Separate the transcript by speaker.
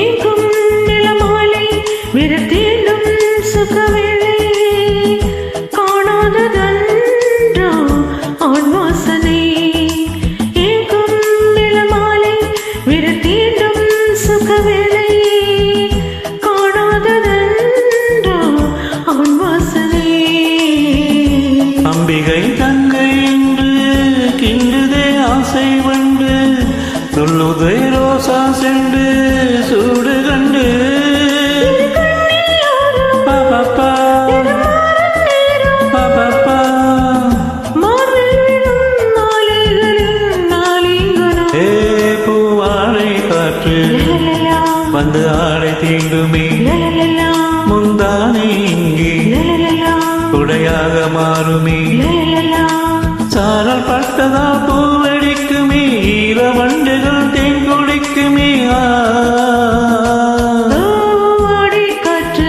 Speaker 1: ஏங்கும் நிலமாலை விரத்தீண்டும் சுகவேளை. காணாததன்றோ ஆண் வாசனை ஏங்கும் நிலமாலை விரத்தீண்டும் சுகவேளை. காணாததன்றோ ஆண் வாசனை
Speaker 2: அம்பிகை தங்கை என்று கிண்டுதே ஆசை வண்டு ரோசா சென்று வந்து ஆடை தீண்டுமே. முந்தானே இங்கே. குடையாக மாறுமே. சாரல் பட்டதா பூவெடிக்குமே ஈர வண்டுகள் தேன் குடிக்குமே. ஆடி காற்று